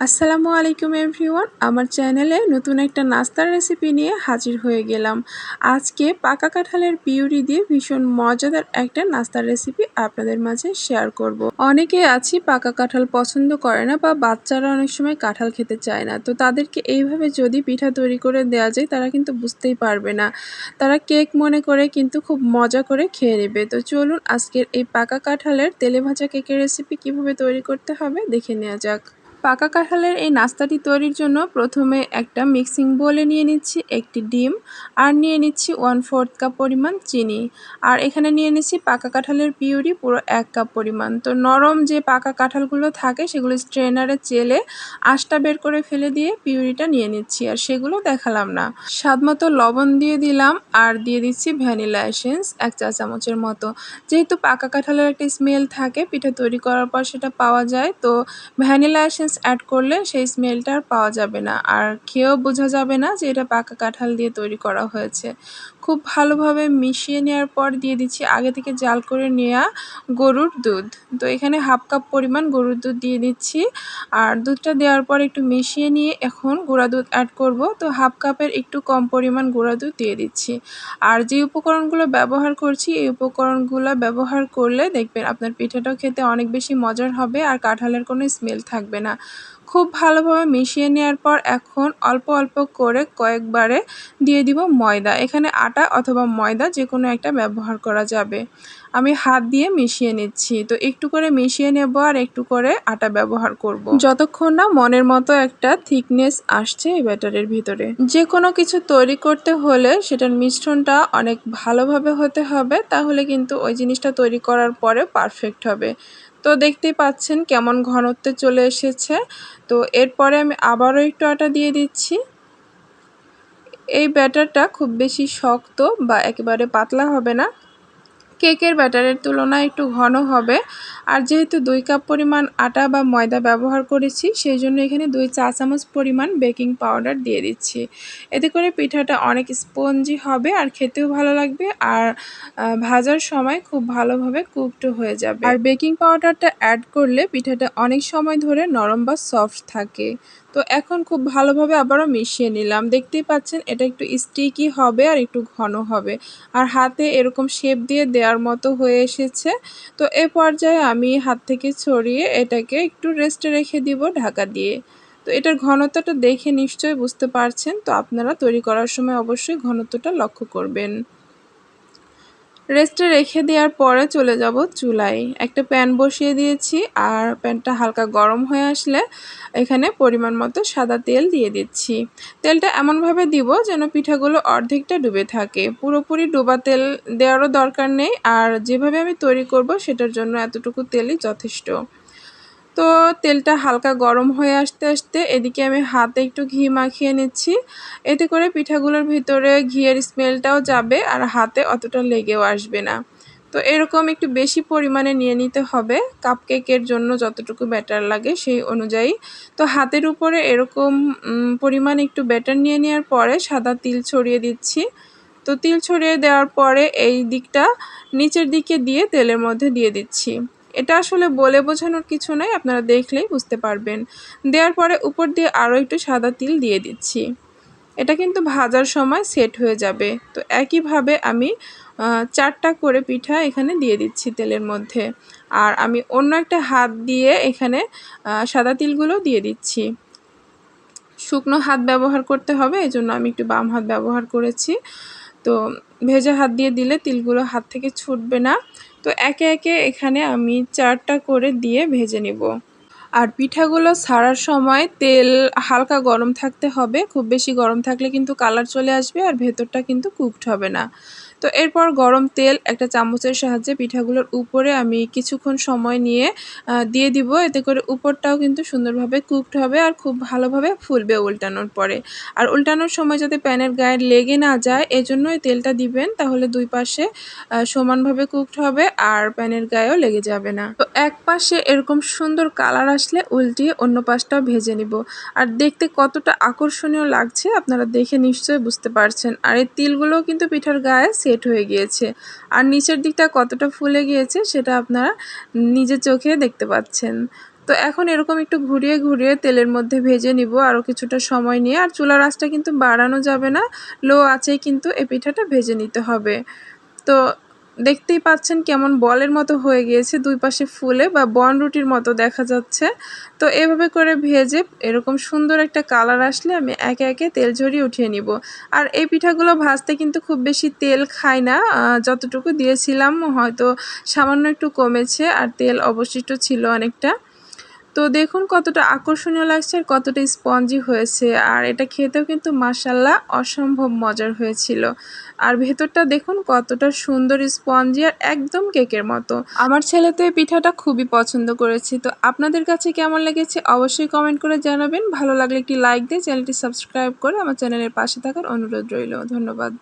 আসসালামু আলাইকুম এভরিওয়ান। আমার চ্যানেলে নতুন একটা নাস্তার রেসিপি নিয়ে হাজির হয়ে গেলাম। আজকে পাকা কাঁঠালের পিউরি দিয়ে ভীষণ মজাদার একটা নাস্তার রেসিপি আপনাদের মাঝে শেয়ার করব। অনেকে আছি পাকা কাঁঠাল পছন্দ করে না বা বাচ্চারা অনেক সময় কাঁঠাল খেতে চায় না। তো তাদেরকে এইভাবে যদি পিঠা তৈরি করে দেওয়া যায়, তারা কিন্তু বুঝতেই পারবে না। তারা কেক মনে করে কিন্তু খুব মজা করে খেয়ে নেবে। তো চলুন আজকের এই পাকা কাঁঠালের তেলে ভাজা কেকের রেসিপি কীভাবে তৈরি করতে হবে দেখে নেওয়া যাক। পাকা কাঁঠালের এই নাস্তাটি তৈরির জন্য প্রথমে একটা মিক্সিং বোলে নিয়ে নিচ্ছি একটি ডিম, আর নিয়ে নিচ্ছি ওয়ান ফোর্থ কাপ পরিমাণ চিনি। আর এখানে নিয়ে নিচ্ছি পাকা কাঁঠালের পিউরি, পুরো এক কাপ পরিমাণ। তো নরম যে পাকা কাঁঠালগুলো থাকে, সেগুলো স্ট্রেনারে চেলে আঁশটা বের করে ফেলে দিয়ে পিউরিটা নিয়ে নিচ্ছি, আর সেগুলো দেখালাম না। স্বাদ মতো লবণ দিয়ে দিলাম, আর দিয়ে দিচ্ছি ভ্যানিলা এসেন্স, এক চা চামচের মতো। যেহেতু পাকা কাঁঠালের একটা স্মেল থাকে, পিঠা তৈরি করার পর সেটা পাওয়া যায়, তো ভ্যানিলা এসেন্স অ্যাড করলে সেই স্মেলটা আর পাওয়া যাবে না। আর খেয়েও বোঝা যাবে না যে এটা পাকা কাঁঠাল দিয়ে তৈরি করা হয়েছে। খুব ভালোভাবে মিশিয়ে নেওয়ার পর দিয়ে দিচ্ছি আগে থেকে জাল করে নেওয়া গরুর দুধ। তো এখানে হাফ কাপ পরিমাণ গরুর দুধ দিয়ে দিচ্ছি। আর দুধটা দেওয়ার পর একটু মিশিয়ে নিয়ে এখন গুঁড়া দুধ অ্যাড করব। তো হাফ কাপের একটু কম পরিমাণ গুঁড়া দুধ দিয়ে দিচ্ছি। আর যে উপকরণগুলো ব্যবহার করছি, এই উপকরণগুলো ব্যবহার করলে দেখবেন আপনার পিঠাটাও খেতে অনেক বেশি মজার হবে আর কাঁঠালের কোনো স্মেল থাকবে না। খুব ভালোভাবে মিশিয়ে নেওয়ার পর এখন অল্প অল্প করে কয়েকবারে দিয়ে দিব ময়দা। এখানে আটা অথবা ময়দা যে কোনো একটা ব্যবহার করা যাবে। আমি হাত দিয়ে মিশিয়ে নিচ্ছি। তো একটু করে মিশিয়ে নেব আর একটু করে আটা ব্যবহার করব। যতক্ষণ না মনের মতো একটা থিকনেস আসছে এই ব্যাটারের ভিতরে। যে কোনো কিছু তৈরি করতে হলে সেটার মিশ্রণটা অনেক ভালোভাবে হতে হবে, তাহলে কিন্তু ওই জিনিসটা তৈরি করার পরে পারফেক্ট হবে। তো দেখতেই পাচ্ছেন কেমন ঘনত্বে চলে এসেছে। তো এরপরে আমি আবারও একটু আটা দিয়ে দিচ্ছি। এই ব্যাটারটা খুব বেশি শক্ত বা একেবারে পাতলা হবে না। কেকের ব্যাটারের তুলনায় একটু ঘন হবে। আর যেহেতু দুই কাপ পরিমাণ আটা বা ময়দা ব্যবহার করেছি, সেই জন্য এখানে দুই চা চামচ পরিমাণ বেকিং পাউডার দিয়ে দিচ্ছি। এতে করে পিঠাটা অনেক স্পঞ্জি হবে আর খেতেও ভালো লাগবে আর ভাজার সময় খুব ভালোভাবে কুকড হয়ে যাবে। আর বেকিং পাউডারটা অ্যাড করলে পিঠাটা অনেক সময় ধরে নরম বা সফট থাকে। তো এখন খুব ভালোভাবে আবারও মিশিয়ে নিলাম। দেখতেই পাচ্ছেন, এটা একটু স্টিকি হবে আর একটু ঘন হবে। আর হাতে এরকম শেপ দিয়ে দেওয়ার মতো হয়ে এসেছে। তো এ পর্যায়ে আমি হাত থেকে ছড়িয়ে এটাকে একটু রেস্টে রেখে দিব ঢাকা দিয়ে। তো এটার ঘনত্বটা দেখে নিশ্চয়ই বুঝতে পারছেন। তো আপনারা তৈরি করার সময় অবশ্যই ঘনত্বটা লক্ষ্য করবেন। রেস্টে রেখে দেওয়ার পরে চলে যাব চুলায়। একটা প্যান বসিয়ে দিয়েছি আর প্যানটা হালকা গরম হয়ে আসলে এখানে পরিমাণ মতো সাদা তেল দিয়ে দিচ্ছি। তেলটা এমনভাবে দিব যেন পিঠাগুলো অর্ধেকটা ডুবে থাকে। পুরোপুরি ডোবা তেল দেওয়ারও দরকার নেই আর যেভাবে আমি তৈরি করব সেটার জন্য এতটুকু তেলই যথেষ্ট। তো তেলটা হালকা গরম হয়ে আসতে আসতে এদিকে আমি হাতে একটু ঘি মাখিয়ে নিচ্ছি। এতে করে পিঠাগুলোর ভিতরে ঘিয়ের স্মেলটাও যাবে আর হাতে অতটা লেগেও আসবে না। তো এরকম একটু বেশি পরিমাণে নিয়ে নিতে হবে। কাপকেকের জন্য যতটুকু ব্যাটার লাগে সেই অনুযায়ী। তো হাতের উপরে এরকম পরিমাণ একটু ব্যাটার নিয়ে নেওয়ার পরে সাদা তিল ছড়িয়ে দিচ্ছি। তো তিল ছড়িয়ে দেওয়ার পরে এই দিকটা নিচের দিকে দিয়ে তেলের মধ্যে দিয়ে দিচ্ছি। এটা আসলে বলে বোঝানোর কিছু নাই, আপনারা দেখলেই বুঝতে পারবেন। দেওয়ার পরে উপর দিয়ে আরও একটু সাদা তিল দিয়ে দিচ্ছি। এটা কিন্তু ভাজার সময় সেট হয়ে যাবে। তো একইভাবে আমি চারটা করে পিঠা এখানে দিয়ে দিচ্ছি তেলের মধ্যে। আর আমি অন্য একটা হাত দিয়ে এখানে সাদা তিলগুলো দিয়ে দিচ্ছি। শুকনো হাত ব্যবহার করতে হবে এই জন্য আমি একটু বাম হাত ব্যবহার করেছি। তো ভেজা হাত দিয়ে দিলে তিলগুলো হাত থেকে ছুটবে না। তো একে একে এখানে আমি চারটা করে দিয়ে ভেজে নিব। আর পিঠাগুলো ছাড়ার সময় তেল হালকা গরম থাকতে হবে। খুব বেশি গরম থাকলে কিন্তু কালার চলে আসবে আর ভেতরটা কিন্তু কুকড হবে না। তো এরপর গরম তেল একটা চামচের সাহায্যে পিঠাগুলোর উপরে আমি কিছুক্ষণ সময় নিয়ে দিয়ে দিব। এতে করে উপরটাও কিন্তু সুন্দরভাবে কুকড হবে আর খুব ভালোভাবে ফুলবে উল্টানোর পরে। আর উল্টানোর সময় যাতে প্যানের গায়ে লেগে না যায় এজন্য এই তেলটা দিবেন, তাহলে দুই পাশে সমানভাবে কুকড হবে আর প্যানের গায়েও লেগে যাবে না। তো এক পাশে এরকম সুন্দর কালার আসলে উল্টিয়ে অন্য পাশটাও ভেজে নিব। আর দেখতে কতটা আকর্ষণীয় লাগছে, আপনারা দেখে নিশ্চয়ই বুঝতে পারছেন। আর এই তিলগুলোও কিন্তু পিঠার গায়ে সেট হয়ে গিয়েছে। আর নিচের দিকটা কতটা ফুলে গিয়েছে সেটা আপনারা নিজের চোখে দেখতে পাচ্ছেন। তো এখন এরকম একটু ঘুরিয়ে ঘুরিয়ে তেলের মধ্যে ভেজে নিব আরও কিছুটা সময় নিয়ে। আর চুলার আঁচটা কিন্তু বাড়ানো যাবে না, লো আঁচেই কিন্তু এ পিঠাটা ভেজে নিতে হবে। তো দেখতেই পাচ্ছেন কেমন বলের মতো হয়ে গিয়েছে দুই পাশে ফুলে বা বন রুটির মতো দেখা যাচ্ছে। তো এভাবে করে ভেজে এরকম সুন্দর একটা কালার আসলে আমি একে একে তেল ঝরিয়ে উঠিয়ে নিব। আর এই পিঠাগুলো ভাজতে কিন্তু খুব বেশি তেল খায় না যতটুকু দিয়েছিলাম হয়তো সামান্য একটু কমেছে আর তেল অবশিষ্ট ছিল অনেকটা। তো দেখুন কতটা আকর্ষণীয় লাগছে আর কতটা স্পঞ্জি হয়েছে। আর এটা খেতেও কিন্তু মাসাল্লাহ অসম্ভব মজার হয়েছিল। আর ভেতরটা দেখুন কতটা সুন্দর স্পঞ্জি আর একদম কেকের মতো। আমার ছেলে তো এই পিঠাটা খুবই পছন্দ করেছে। তো আপনাদের কাছে কেমন লেগেছে অবশ্যই কমেন্ট করে জানাবেন। ভালো লাগলে একটি লাইক দিয়ে চ্যানেলটি সাবস্ক্রাইব করে আমার চ্যানেলের পাশে থাকার অনুরোধ রইল। ধন্যবাদ।